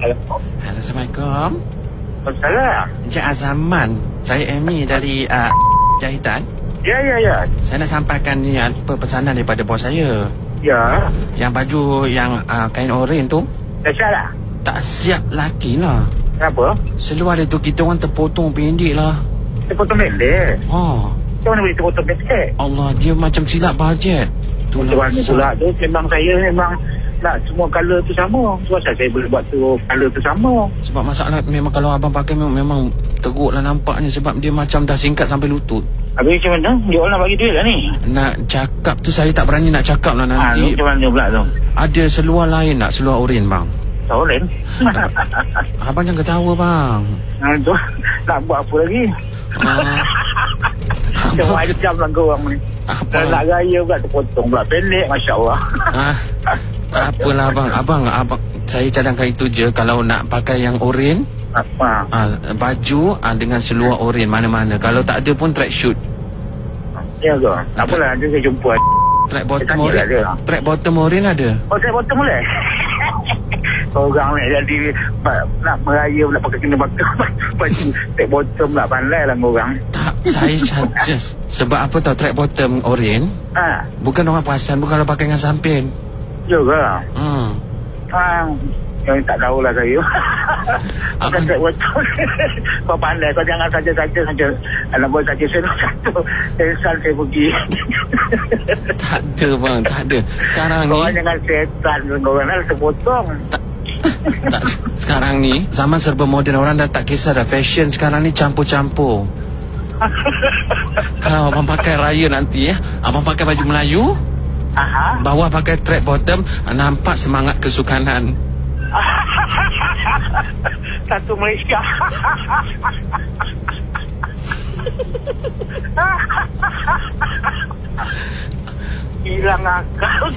Halo. Halo, Assalamualaikum. Salah. Encik Azaman. Saya Amy dari uh, Jahitan. Ya, ya, ya. Saya nak sampaikan ni apa pesanan daripada bos saya. Ya. Yang baju yang uh, kain oren tu Dah salah. tak siap laki lah. Kenapa? Seluar dia tu kita orang terpotong pendek lah. Terpotong pendek. Oh, Macam mana boleh terpotong pendek? Allah dia macam silap bajet. Tu lah. tu Memang saya memang nak semua colour tu sama Sebab saya boleh buat tu colour tu sama Sebab masalah memang kalau abang pakai memang, memang teruk lah nampaknya sebab dia macam dah singkat sampai lutut. Habis macam mana? Dia orang nak bagi duit lah ni Nak cakap tu saya tak berani nak cakap lah ha, nanti. Macam mana pula tu? Ada seluar lain nak seluar oren bang. Tahu Len? Abang jangan ketawa bang. ha, tu, Nak buat apa lagi? Ah, Macam macam lah kau orang ni Kalau nak apa? raya pula terpotong pula pendek Masya Allah Ah, tak apalah abang. Abang, abang. Saya cadangkan itu je kalau nak pakai yang oren. Apa? Ah, baju ah, dengan seluar oren mana-mana. Kalau tak ada pun track shoot. Ya ke? Tak apalah nanti saya jumpa Track bottom oren. lah. Track bottom oren ada. Oh saya potong boleh? Orang ni jadi nak meraya pula pakai kena pakai baju tak bottom lah pandai lah orang. Tak, saya just sebab apa tahu track bottom oren Ha, bukan orang perasan bukan kalau pakai dengan samping. Juga. Hmm. Ha, yang tak tahulah saya. Abang- tak bottom. kau pandai, kau jangan saja-saja saja. Anak buat saja saya nak satu. Tensan saya pergi. Tak ada bang, tak ada. Sekarang ni kau jangan setan. Kau orang nak sepotong. tak, sekarang ni zaman serba moden orang dah tak kisah dah fashion sekarang ni campur-campur. Kalau abang pakai raya nanti ya, abang pakai baju Melayu, Aha. bawah pakai track bottom, nampak semangat kesukanan. Satu Malaysia. Hilang akal.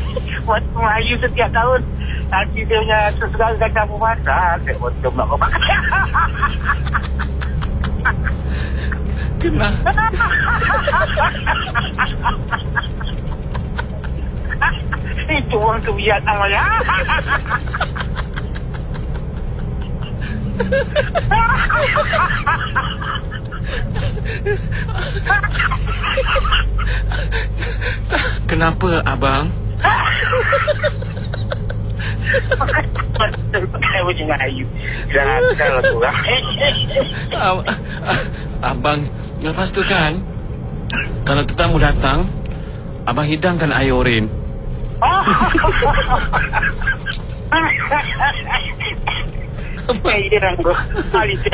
Waktu Melayu setiap tahun. Nanti dia punya sesuatu kacang pematah. Saya betul nak kau pakai. Kena. Itu orang kebiasaan saya. Kenapa abang? Betul pakai baju Jangan kalau tu lah. Ab- abang, lepas tu kan, kalau tetamu datang, abang hidangkan air oren. Eh,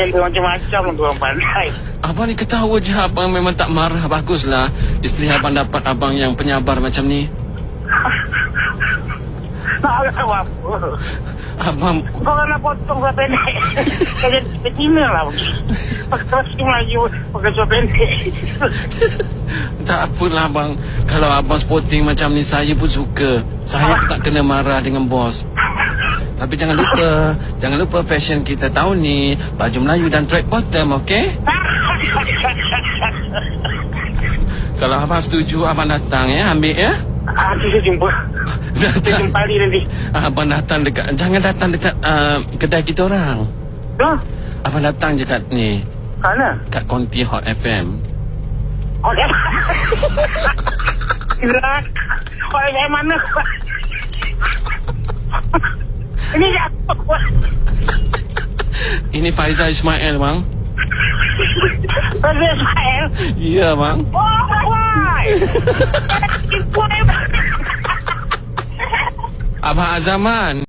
macam-macam pandai. Abang ni ketawa je abang memang tak marah Baguslah Isteri abang dapat abang yang penyabar macam ni Tak ada apa. Abang Kau nak potong saya pendek. Saya jadi betina lah. Pakai baju Melayu, pakai pendek. Tak apalah abang. Kalau abang sporting macam ni saya pun suka. Saya tak kena marah dengan bos. Tapi jangan lupa Jangan lupa fashion kita tahun ni. Baju Melayu dan track bottom okey? Kalau abang setuju abang datang ya ambil ya? Ah, tu saya jumpa. Saya Datang. jumpa Ali nanti. Abang datang dekat Jangan datang dekat uh, kedai kita orang. Hah? Abang datang je kat ni. Mana? Kat Konti Hot FM Dari mana? Ini apa? Ini Faizal Ismail bang Terus Ismail. Ya bang Oh, Abang Azaman